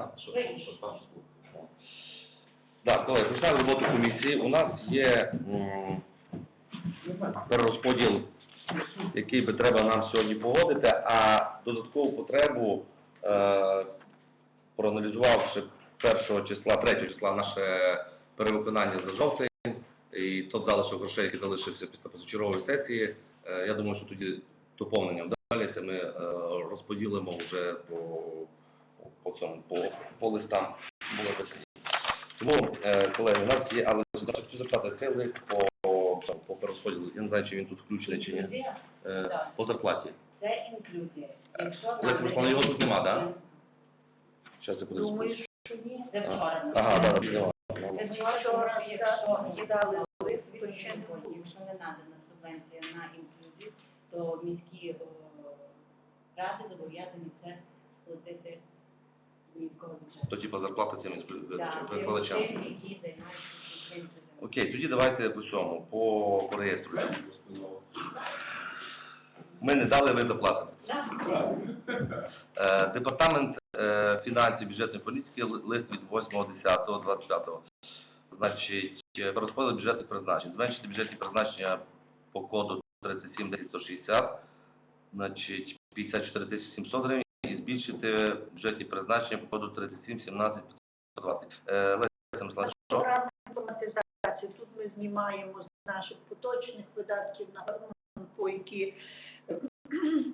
А? Що, що там? Так, колеги, починаємо роботу комісії. У нас є перерозподіл, який би треба нам сьогодні погодити, а додаткову потребу, е, проаналізувавши 1 числа, 3 числа наше перевиконання за жовтень, і тот залишок грошей, який залишився після позачергової сесії, е, я думаю, що тоді доповненням далі ми е, розподілимо вже по, по цьому, по, по листам було висвітлено. Тому, е, колеги, у нас є, але хочу запитати, цей лист по, по, по перерозподілу, я не знаю, чи він тут включений чи ні, е, по зарплаті. Це інклюзія. Якщо Олег нам його тут нема, да? Зараз я подивлюсь. Думаю, що ні. Це вчора. Ага, да, да, да. Це вчора, якщо кидали лист, то ще не було. Якщо не надана субвенція на інклюзію, то міські о, ради зобов'язані це платити. То типу зарплата цим викладачам. Окей, тоді давайте по цьому, по, по реєстру. Ми не дали, ви доплатите. Так. Е, Департамент е, фінансів бюджетної політики, лист від 8.10.25. Значить, е, розподіл бюджетних призначень. Зменшити бюджетні призначення по коду 37 значить, 54 700 гривень і збільшити бюджетні призначення по коду 37 17 520. Е, Леся що? Програма. Тут ми знімаємо з наших поточних видатків на по які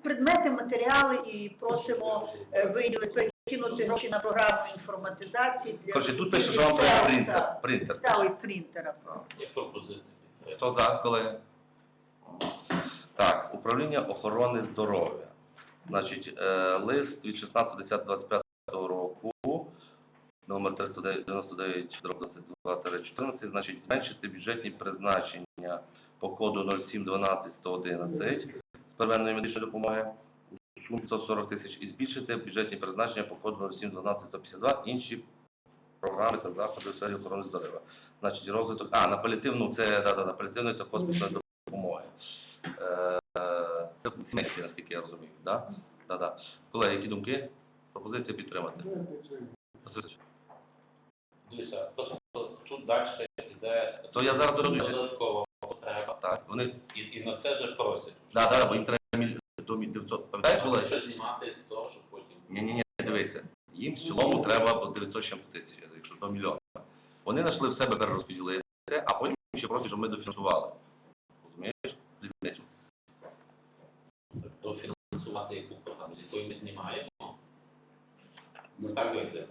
предмети, матеріали і просимо е, виділити, кинути гроші на програму інформатизації для Коротше, тут пише, що вам треба принтер. принтер. Та, ой, принтера. Є пропозиції. Хто за, колеги? Так, управління охорони здоров'я. Значить, е, лист від 16.10.25 року, номер 399 22 значить, зменшити бюджетні призначення по коду 0712 111 з первинної медичної допомоги у сумі 540 тисяч і збільшити бюджетні призначення по коду 0712 152 інші програми та заходи у сфері охорони здоров'я. Значить, розвиток, а, на паліативну, це, да, да, на паліативну та хоспісної допомоги. Е, е, Це наскільки я розумію, да? Да, да. Колеги, які думки? Пропозиція підтримати. Дивіться, то, що тут далі йде То я зараз дородуюся. додаткова потреба. Так, вони, І, і на це же просять. да, да, бо їм треба міль- до міль- 900, пам'ятаєш, Що колеги? знімати з того, щоб потім. Ні, ні, ні, дивися. Їм в цілому треба по 900 чим тисяч, якщо до мільйона. Вони знайшли в себе перерозподілити, а потім ще просять, щоб ми дофінансували. Розумієш? Різницю. Дофінансувати яку програму, з якої ми знімаємо. Ну так виглядає.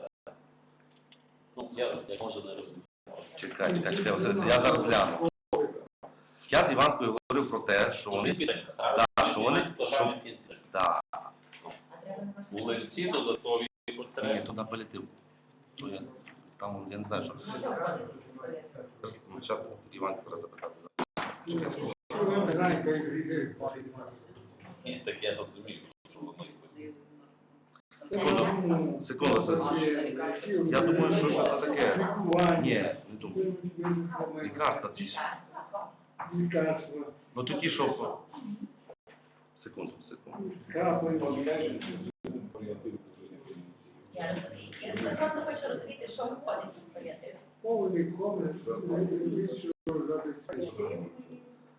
Ну, я, я може не розумію. Чекай, чекай, чекай, Василь, я зараз гляну. Я з Іванкою говорив про те, що вони, Так, що вони- підтримки. да, У листі додаткові ні, потреби. то на палітив. То я, там, я не знаю, що. Що? Ну, Зараз Іванку треба запитати. Ні, так я розумію, що воно якось. Секунду, секунду. Я думаю, що це таке. Ні, не думаю. Лікарства ці. ж. Ну тоді що? Секунду, секунду. Я розумію. Я просто хочу розуміти, що входить в паліатив.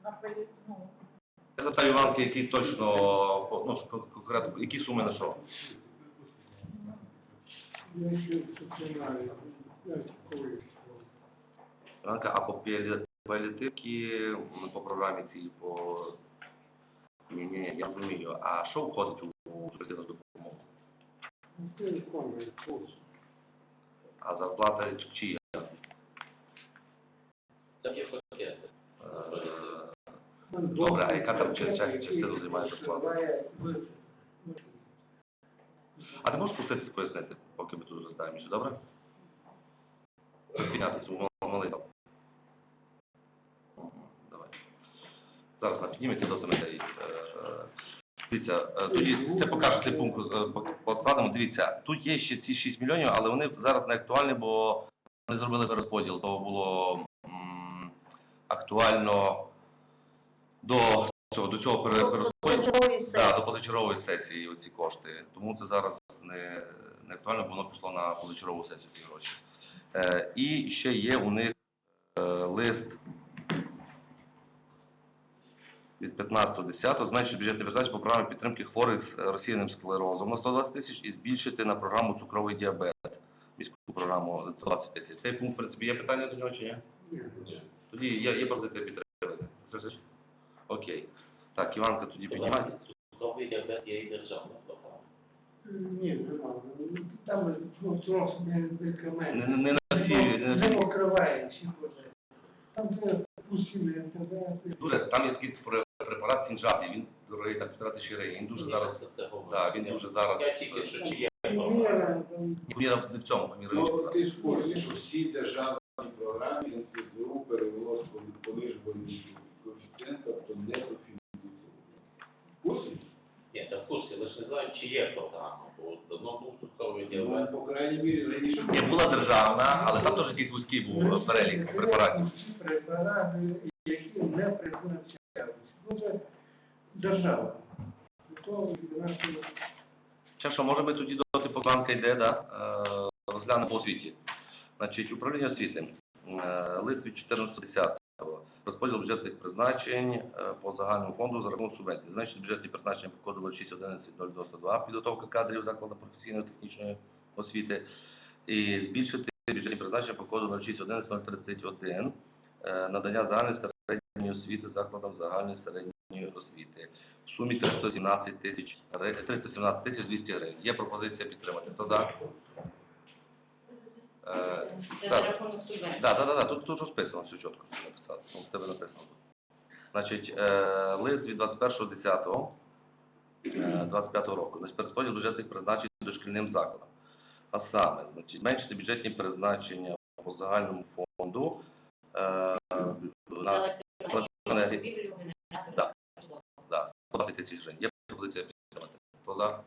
На паліатив, ну, Я запитаю Іванки, які точно, ну, конкретно, які суми на що? Іванка, а по палі- паліативки, ну, по програмі цій, по... Ні, ні, я розумію. А що входить у, у суспільну допомогу? А зарплата чия? Там є пакети. Е, Добре, а яка там частина частину займає зарплата? А ти можеш спуститися пояснити, поки ми тут розглядаємося, добре? Піднятися, малий. Мгм, Давай. Зараз на піднімете до семинарії. Дивіться, е, тоді це покаже цей пункт е, по- покладемо. Дивіться, тут є ще ці 6 мільйонів, але вони зараз не актуальні, бо вони зробили перерозподіл. То було актуально до цього, до цього пере- перерозподілу. Да, до позачергової сесії оці кошти. Тому це зараз не, не актуально, бо воно пішло на позачергову сесію ці гроші. Е, і ще є у них е, лист від 15.10 зменшити бюджетний призначення по програмі підтримки хворих з розсіяним склерозом на 120 тисяч і збільшити на програму цукровий діабет, міську програму на 120 тисяч. Цей пункт, в принципі, є питання до нього чи ні? Тоді є, є пропозиція підтримати. Це? Окей. Так, Іванка тоді піднімає. Цукровий діабет є і державна програма. Ні, нема. Там ну, зовсім не Не, не, не на всі, не на Не всі. покриває всі. Там пустили антибіотики. Дуже, там є такий пре- препарат Сінджапі, він дорогий, так, півтора тисячі. Він дуже зараз, це- це да, він дуже зараз, Я тільки що чи є. Міра, там, Міра не в цьому, Міра Ну, ти ж що всі державні програми НСЗУ перевело з понижувальні коефіцієнта, тобто не профінансовують. В курсі? Ні, це в курсі, лише не знаю, чи є програма, бо давно був цукровий Ну, діабет. по крайній мірі, раніше. Ні, була державна, але там теж якийсь вузький був перелік препаратів. Препарати, які не прифінансуються. Ну, це держава. То Ще що, може ми тоді доти планка йде, да? е, розглянемо по освіті. Значить, управління освіти. Е, Лист від 14.10. Розподіл бюджетних призначень е, по загальному фонду за рахунок субвенцій. Значить, бюджетні призначення по коду 0611 підготовка кадрів закладу професійної технічної освіти. І збільшити бюджетні призначення по коду 0611 е, надання загальної середньої освіти закладам загальної середньої освіти. В сумі 317 тисяч, гри- 317 тисяч 200 гривень. Є пропозиція підтримати. Хто за? Е, так. да, да, тут, тут розписано все чітко написати. Ну, в тебе написано. Значить, е, лист від 21.10 е, року. Значить, перерозподіл бюджетних призначень дошкільним закладам. А саме, значить, зменшити бюджетні призначення по загальному фонду е, на енергії. Да, 120 тисяч гривень. Є пропозиція підтримати. Хто за?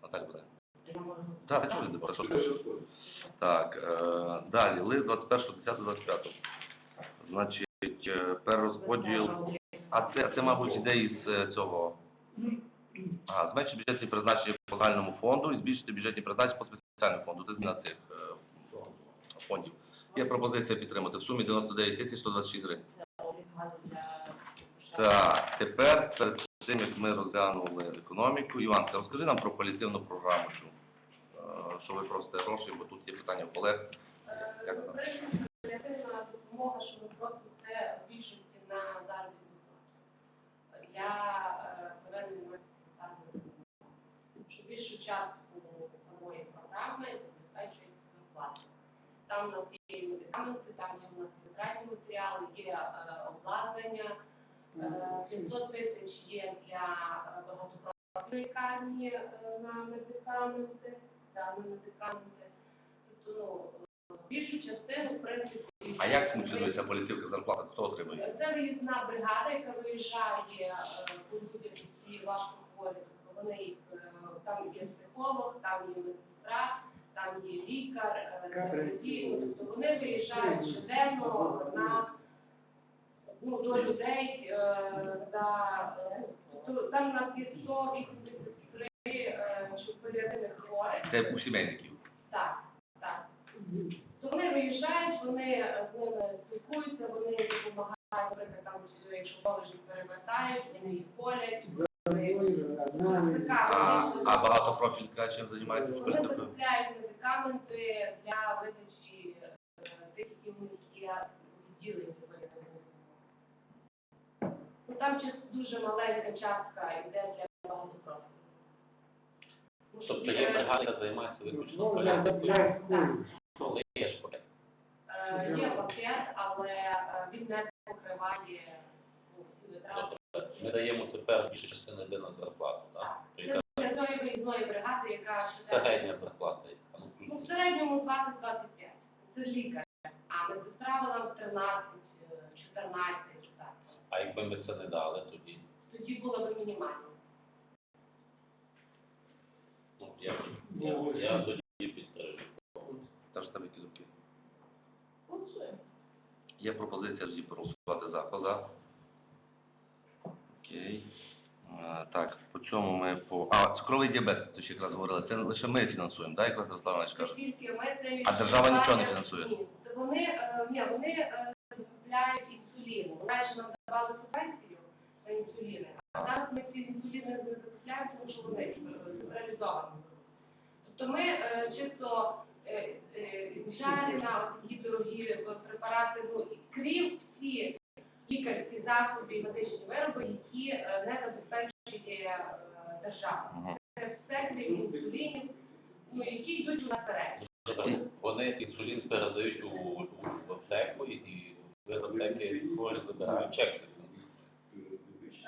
А так буде. Так, так, депутат, що Що? Так, е, далі, лист 21.10.25. Значить, е, перерозподіл. А це, це, мабуть, іде із е, цього. Зменшити бюджетні призначення по загальному фонду і збільшити бюджетні призначення по спеціальному фонду. Це зміна цих е, фондів. Є пропозиція підтримати в сумі 99 тисяч 126 гривень. Так, тепер перед тим, як ми розглянули економіку, Іванка, розкажи нам про паліативну програму, що, е, що ви просите гроші, бо тут є питання в колег. Як там? Допомога, що ми просто це більшості на заробітну плату. Для е, проведення заробітної допомоги. Що самої програми забезпечується зарплата. Там у нас є медикаменти, там є у нас витратні матеріали, є е, обладнання. Е, 500 тисяч є для е, багатопрофільної лікарні е, на медикаменти, да, на медикаменти. Тобто, ну, більшу частину, в принципі. А як функціонує ця політика зарплата? Хто отримує? Це виїзна бригада, яка виїжджає е, по людях, які важко хворі, вони е, там є психолог, там є медсестра, там є лікар, е, тобто вони виїжджають щоденно на ну, до людей е, за тобто там у нас є 183 е, паліативних хворих. Це у сімейників. Так, так. То вони виїжджають, вони з ними спілкуються, вони допомагають, наприклад, там, якщо положить перевертають, вони їх колять. А, а багатопрофілька чим займається Вони політикою? закупляють медикаменти для видачі е, тих, які в є відділені. Ну там дуже маленька частка йде для багатопрофільних. Щоб Тобто є- бригада, займається виключно Ну, політикою. Ну, але є пакет. Є пакет, але е, він не покриває. Ми даємо тепер більшу частину йде на зарплату, так? Це для тої виїзної бригади, яка ще середня зарплата? Ну, ну, в середньому 20-25. Це лікар. А медсестра вона 13, е, 14, так. А якби ми це не дали, тоді, Тоді було б мінімально. ну, я, я, я тоді підтримую. Теж там які думки. Є пропозиція проголосувати за. Окей. Е, Так, по цьому ми по... А, цукровий діабет, то ще якраз говорили, це лише ми фінансуємо, так, якраз Руслан Іванович каже? Тільки ми це А держава нічого не фінансує? Ні, вони, е, ні, вони е, закупляють інсулін. Раніше нам давали субвенцію на інсуліни, а зараз ми ці інсуліни не закупляємо, тому що вони е, реалізовані. Тобто ми е, чисто е, е, звичайно на такі дорогі е, препарати, ну, і крім всі лікарські засоби і медичні вироби, які е, не забезпечує е, держава. Мгм. Це все крім інсулінів, ну, які йдуть наперед. Добре, Вони інсулін передають у, у в аптеку і в аптеки хворі забирають чек.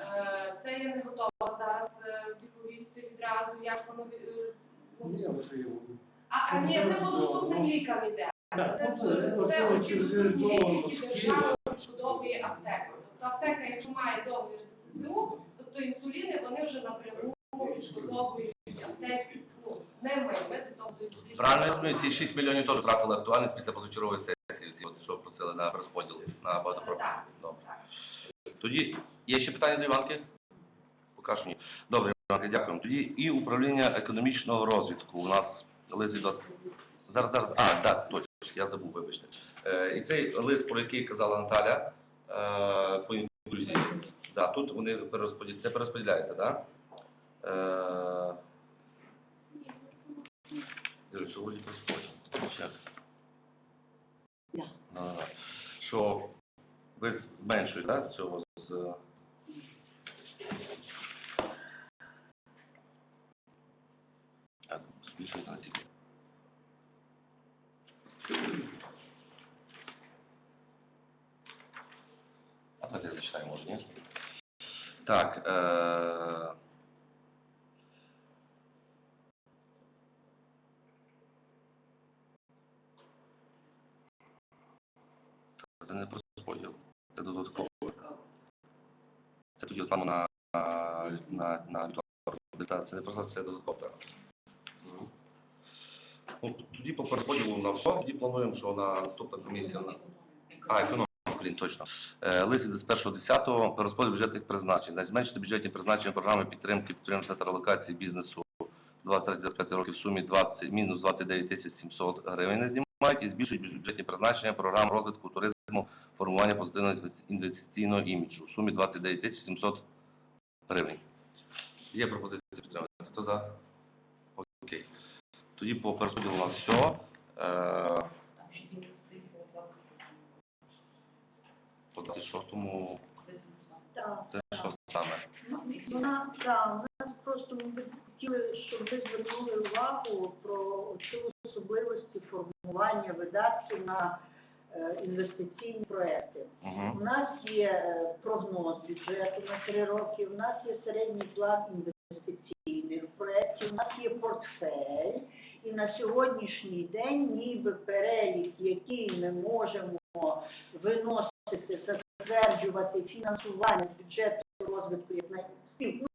Е, Це я не готова зараз е, відповісти відразу, як воно від- е, ну, Ні, оце його. А, а ні, це по іде. Так, ну, це- це, це держава аптекою. Тобто аптека, якщо має договір з ЗСУ, тобто інсуліни вони вже напряму відшкодовують аптеки. Ну, не ми, ми до того інсуліну. Правильно я розумію, ці 6 мільйонів теж втратили актуальність після позачергової сесії, ці от, що просили на розподіл, на багатопрофільний. Так, Добре. так. Тоді, є ще питання до Іванки? Поки що ні. Добре, Іванки, дякуємо. Тоді і управління економічного розвитку у нас лист від... Зараз, зараз, а, так, точно, я забув, вибачте. Е, і цей лист, про який казала Наталя, е, по інклюзії, да, тут вони перерозподіляють, це перерозподіляється, так? Да? Е, що вроді Да. Да, да, да. Що ви зменшуєте, так, цього з... Так, збільшуєте на тільки. Зачитаю, може, ні? Так, е... Це не просто розподіл, це додатково. Це тоді саме на, на, на, на. Це не просто це додатково. Ну, тоді по переподілу на все, тоді плануємо, що на наступна комісія. А, економіка, блін, точно. Е, Лист від 1.10 по розподіл бюджетних призначень. Значить, зменшити бюджетні призначення програми підтримки підприємства та релокації бізнесу 23-25 років в сумі 20, мінус 29 тисяч 700 гривень не знімають і збільшують бюджетні призначення програм розвитку туризму, формування позитивного інвестиційного іміджу в сумі 29 тисяч 700 гривень. Є пропозиція підтримати. Хто за? Окей. Тоді по перерозподілу у нас все. Е, по 26-му Так. це що саме? Ну, Вона, так, нас просто ми хотіли, щоб ви звернули увагу про цю особливості формування видатків на е, інвестиційні проекти. Угу. У нас є е, прогноз бюджету на три роки, у нас є середній план інвестиційних проєктів, у нас є портфель, і на сьогоднішній день ніби перелік, який ми можемо виносити, затверджувати фінансування з бюджету розвитку як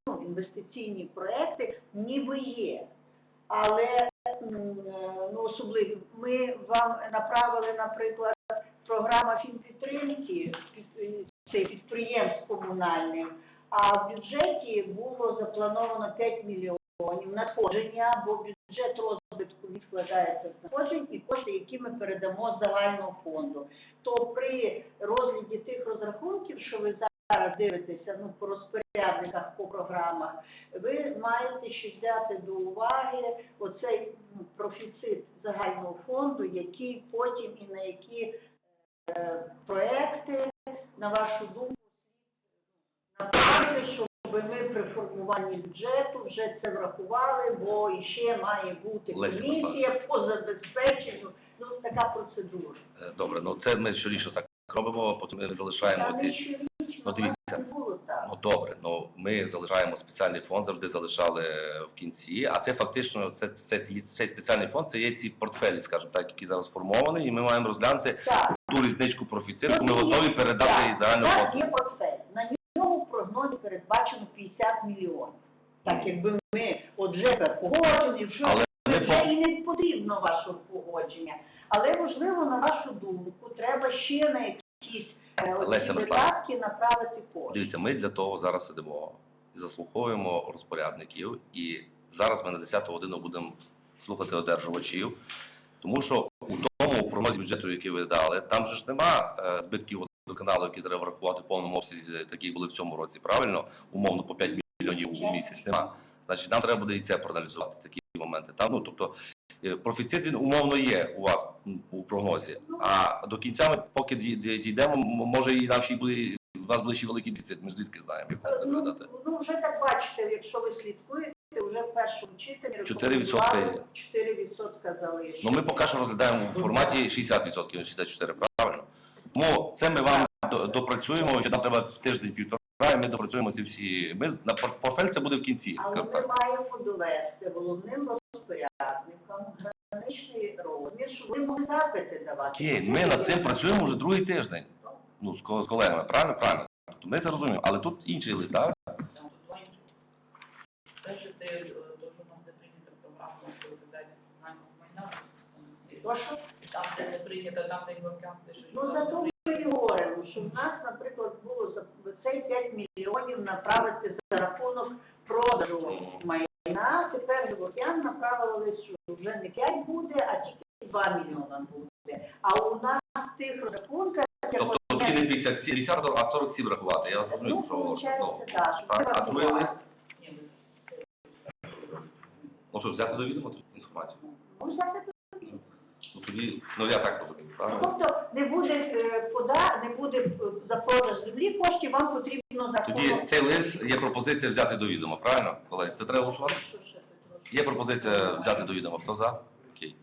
ну, інвестиційні проекти, ніби є. Але ну, особливо ми вам направили, наприклад, програма фінпідтримки під- е, це підприємств комунальних, а в бюджеті було заплановано 5 мільйонів надходження, бо бюджет розвитку відкладається з надходжень і кошти, які ми передамо з загального фонду. То при розгляді тих розрахунків, що ви зараз дивитеся ну, по розпорядниках, по програмах, ви маєте ще взяти до уваги оцей ну, профіцит загального фонду, який потім і на які е, проекти, на вашу думку, направити, щоб ми при формуванні бюджету вже це врахували, бо іще має бути Леся комісія по забезпеченню, ну така процедура. Е, Добре, ну це ми щорічно так робимо, потім ми залишаємо Та не щорічно, Ну, дивіться. не було так. Ну добре, ну ми залишаємо спеціальний фонд, завжди залишали в кінці, а це фактично це, це, цей спеціальний фонд, це є ці портфелі, скажімо так, які зараз сформовані, і ми маємо розглянути Так. ту різничку профіциту, ми готові передати її загальному так, є портфель. На ньому в прогнозі передбачено 50 мільйонів. Так якби ми от вже погоджені, що Але вже по- і не потрібно вашого погодження. Але можливо, на вашу думку, треба ще на якісь е, Леся видатки направити кошти. Дивіться, ми для того зараз сидимо заслуховуємо розпорядників. І зараз ми на 10 годину будемо слухати одержувачів, тому що у тому прогнозі бюджету, який ви дали, там же ж нема е, збитків водоканалу, які треба врахувати в повному обсязі, такі були в цьому році, правильно? Умовно по 5 мільйонів місяць. Нема. Значить, нам треба буде і це проаналізувати, такі моменти. Там, ну, тобто, е, профіцит він умовно є у вас у прогнозі. А до кінця ми поки дій- дій- дійдемо, може і нам ще й буде, у нас буде ще великий дефіцит, ми звідки знаємо, як це Ну, виглядати. ну, вже так бачите, якщо ви слідкуєте, вже в першому читанні 4% 4% залишилось. Ну ми поки що розглядаємо в форматі 60%, 64, правильно? Тому це ми вам допрацюємо, що нам треба тиждень-півтора, ми допрацюємо ці всі. Ми на портфель це буде в кінці. Але ми так. маємо довести головним розпорядникам граничний розмір, щоб вони могли запити давати. Окей, ми над цим працюємо вже другий тиждень. Ну, з з колегами, правильно? Правильно. Тобто Ми це розуміємо, але тут інший лист, так? Те, що ти, е, то, що там, де що не прийнято, там, де пише, Ну, зато ми говоримо, що в нас, наприклад, було 5 мільйонів направити за рахунок продажу майна. Тепер Геворкян направили, що вже не 5 буде, а тільки 2 мільйона буде. А у нас в тих розрахунках, Тобто тоді не я- 50, 50, а 47 рахувати. Я розумію, ну, що говорю. виходить, Ну, так, а другий лист? ні, Ну взяти до відома інформацію? Ну, взяти Ну тоді, ну я так розумію, Ну. Тобто не буде е, пода, не буде за продаж землі коштів, вам потрібно за Тоді цей лист є пропозиція взяти до відома, правильно? Колеги, це треба голосувати? Є пропозиція взяти до відома. Хто за? Окей.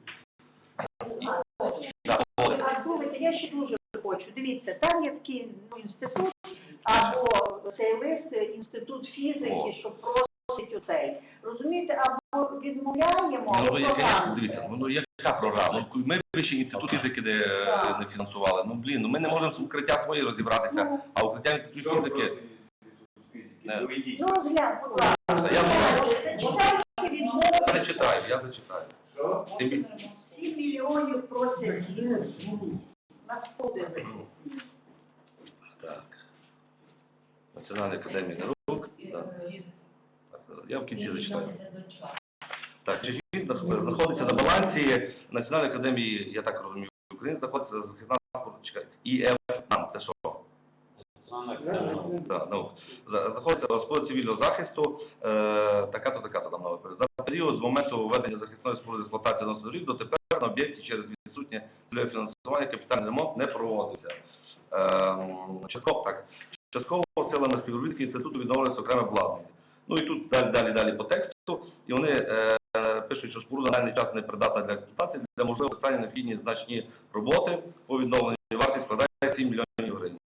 Да. А слухайте, я ще дуже хочу. Дивіться, там є такий ну, інститут, або цей лист, е, інститут О. фізики, що просить оцей. Розумієте, або відмовляємо, Ну, або ну, яка, дивіться, ну яка програма? Ну, ми вищий інститут фізики де е, не фінансували. Ну, блін, ну ми не можемо з укриття свої розібратися, Ну. а укриття інституту фізики... Не. Ну, розглянь, будь ласка. Я знаю. Я зачитаю. Що? Тим 7 мільйонів просять на сподиви. Так. Національна академія наук. Так. Я в кінці зачитаю. Так, він знаходиться на балансі Національної академії, я так розумію, України, знаходиться захисна чекайте, ІФАН, це що? Да, ну, за- знаходиться розпод цивільного захисту, е, така-то, така-то там нова перед. За період з моменту введення захисної споруди з експлуатації на доріг до тепер на об'єкті через відсутнє цільове фінансування капітальний ремонт не проводиться. Ем, частково, так, частково силами співробітки інституту відновлюється окреме обладнання. Далі, далі, далі по тексту, і вони е, пишуть, що споруда на даний час не придатна для експлуатації, для можливого використання необхідні значні роботи по відновленню вартість складає 7 мільйонів гривень.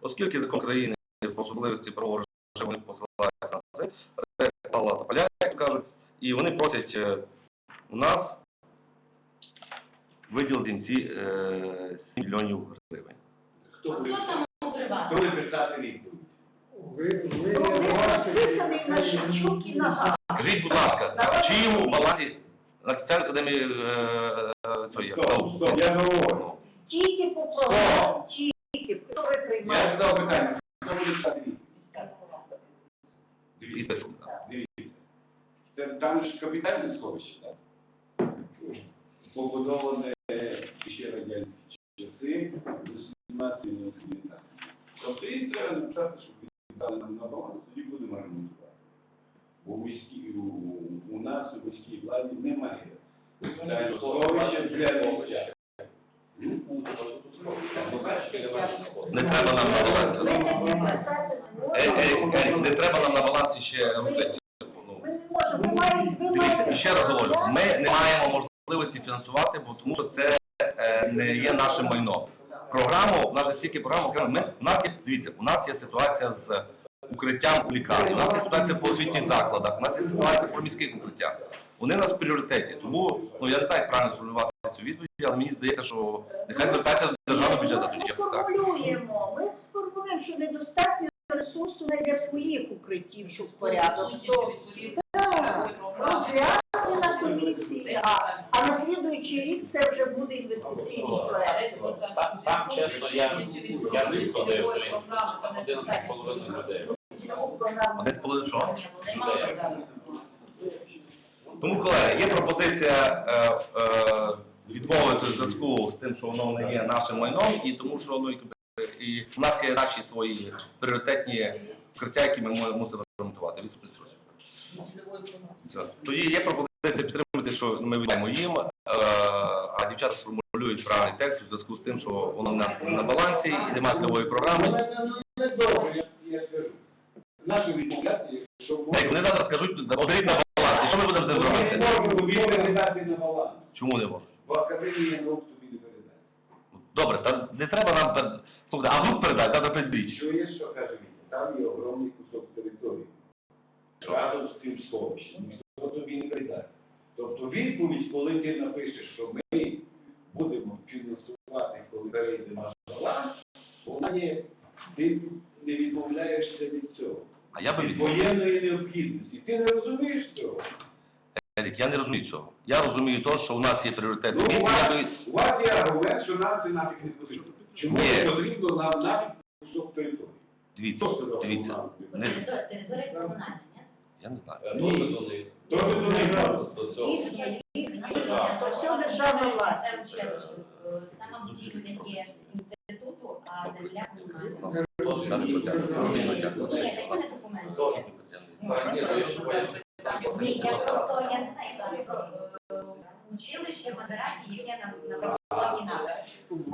Оскільки закон країни по особливості правового режиму не посилається на це, стала поля, як кажуть, і вони просять е, у нас виділити їм ці е, 7 мільйонів гривень. Хто там писати відповідь? Ви, ви розписаний на Шевчук і на Гак. Скажіть, будь ласка, на чиєму балансі Національної академії е, е, цієї, Стоп, стоп, я говорю. Тільки по програмі, тільки. Хто ви Я приймаєте? задав питання, хто буде писати відповідь? Підписку. Дивіться. Це там ж капітальне сховище, так? Побудоване ще радянські часи, з 17 літа. Тобто їх треба написати, віддали нам на баланс, тоді будемо ремонтувати. Бо у міській, у, у нас, у міській владі немає для місця. Не треба нам на балансі. не треба нам на балансі ще робити. Ну, ще раз говорю, ми не маємо можливості фінансувати, бо тому що це е, не є нашим майном. Програму, у нас є стільки програм, окремо, ми, у нас є, дивіться, у нас є ситуація з укриттям у лікарні, у нас є ситуація по освітніх закладах, у нас є ситуація по міських укриттях. Вони у нас в пріоритеті, тому, ну я не знаю, як правильно сформулювати цю відповідь, але мені здається, що нехай звертається до державного бюджету Ми сформулюємо, ми сформулюємо, що недостатньо ресурсу не для своїх укриттів, щоб порядок. То- Так, на комісії, а, на слідуючий рік це вже буде інвестиційний проект. Там, чесно, я, я не сходив, там 11,5 людей. Десь коли що? Тому, колеги, є пропозиція е, е, відмовити в зв'язку з тим, що воно не є нашим майном, і тому що ну, і в нас є наші свої пріоритетні вкриття, які ми мусимо ремонтувати. Тоді є пропозиція підтримати, що ми віддаємо їм, е, а дівчата сформулюють правильний текст у зв'язку з тим, що воно на, на балансі і немає цільової програми. Ну, не добре, я, я скажу. Наші відмовляти, якщо Як вони зараз скажуть, подають на баланс, і що ми будемо з ним Ми не можемо передати на баланс. Чому не можуть? Бо академія наук тобі не передасть. Добре, та не треба нам слухайте, а вдруг передати, треба Що є, що каже він? Там є огромний кусок території. Разом з тим сховищем. Ніхто тобі не передасть. Тобто відповідь, коли ти напишеш, що ми будемо фінансувати, коли перейде наш баланс, вона є, ти не відмовляєшся від цього. А я би Від відмовив. воєнної необхідності. Ти не розумієш цього. Ерік, я не розумію цього. Я розумію те, що у нас є пріоритет. Ну, у вас, у вас є аргумент, що нам це нафіг не потрібно. Чому Ні. не потрібно нам нафіг кусок території? Дивіться, Хто сказав, що дивіться. нам не Не, Територія територія комунальна, ні? я не знаю. Е, Дуже до них. То ти до них надо. До цього. Їхня, їхня, То все державна власність. Там ще раз, е, саме будівля є інституту, а земля комунальна. Зараз потягну. Ні, такі не документи. Так, ні, то я ж бачу. Ні, я просто, я не знаю, там, е, училище модерації, яке на, на православні надо. Чому я не- Таке інше. чому я не Що, впевнена, це що треба там розглядати. комунальне? Не відноситься до академії наук. Академія наук у нас там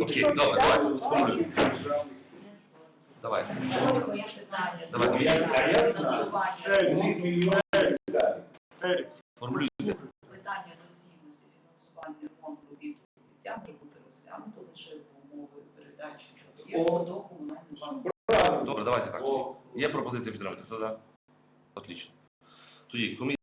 Окей, добре, давай. Давай. Давай. Формулюйте. Питання доцільності фінансування фонду робіт обіцянки буде розглянуто лише в умови передачі об'єкту до комунального банку. Добре, давайте так. Є пропозиція підтримати. Це да? Отлично. Тоді комісія закрита.